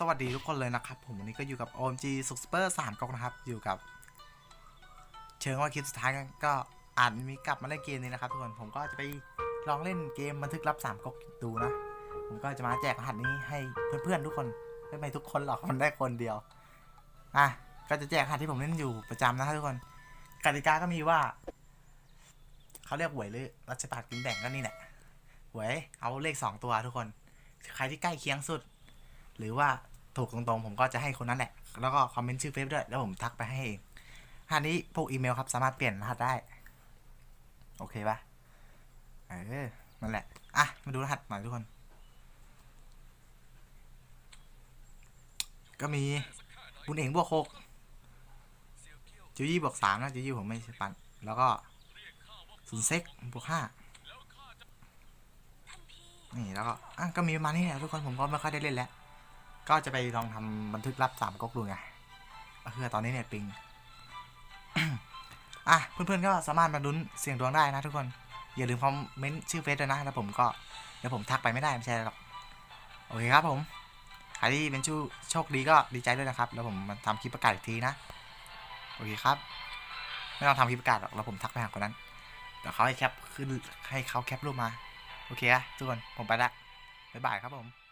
สวัสดีทุกคนเลยนะครับ ผมวันนี้ก็อยู่กับ OMG s u p e r 3ก๊กนะครับ อยู่กับ เชิงว่าคลิปสุดท้ายก็อาจมีกลับมาเล่นเกมนี้นะครับทุกคนผมก็จะไปลองเล่นเกมบันทึกลับ3ก๊กดูนะ ผมก็จะมาแจกรหัสนี้ให้เพื่อนๆทุกคนไม่ไม่ทุกคนหรอกมันได้คนเดียวอะก็จะแจกรหัสที่ผมเล่นอยู่ประจำนะครับทุกคนกติกาก็มีว่าเขาเรียกหวยหรือรัชตากินแบ่งก็นี่แหละหวยเอาเลขสองตัวทุกคน ใครที่ใกล้เคียงสุด หรือว่าถูกตรงๆ ผมก็จะให้คนนั้นแหละ แล้วก็คอมเมนต์ชื่อเฟซด้วย แล้วผมทักไปให้เองอันนี้พวกอีเมลครับสามารถเปลี่ยนรหัสได้ โอเคปะเออ นั่นแหละ อะ มาดูรหัสหน่อยทุกคน ก็มีบุญเองบวกหกจิวยี่บวกสามนะจิวยี่ผมไม่ใช่ปัน แล้วก็ศูนย์เซ็กบวกห้านี่แล้วก็อะก็มีประมาณนี้แหละทุกคนผมก็ไม่ค่อยได้เล่นแล้ว ก็จะไปลองทำบันทึกลับสามก๊กดูไงเพื่อตอนนี้เนี่ยปิง อะ เพื่อนๆก็สามารถมาลุ้นเสียงดวงได้นะทุกคน อย่าลืมคอมเมนต์ชื่อเฟซด้วยนะ แล้วผมก็เดี๋ยวผมทักไปไม่ได้ไม่ใช่หรอก โอเคครับผมใครที่เป็นชู้โชคดีก็ดีใจด้วยนะครับ แล้วผมมาทำคลิปประกาศอีกทีนะ โอเคครับ ไม่ต้องทำคลิปประกาศหรอก แล้วผมทักไปหาคนนั้นเดี๋ยวเขาให้แคปขึ้นให้เขาแคปรูปมา โอเคอะทุกคน ผมไปละบ๊ายบายครับผม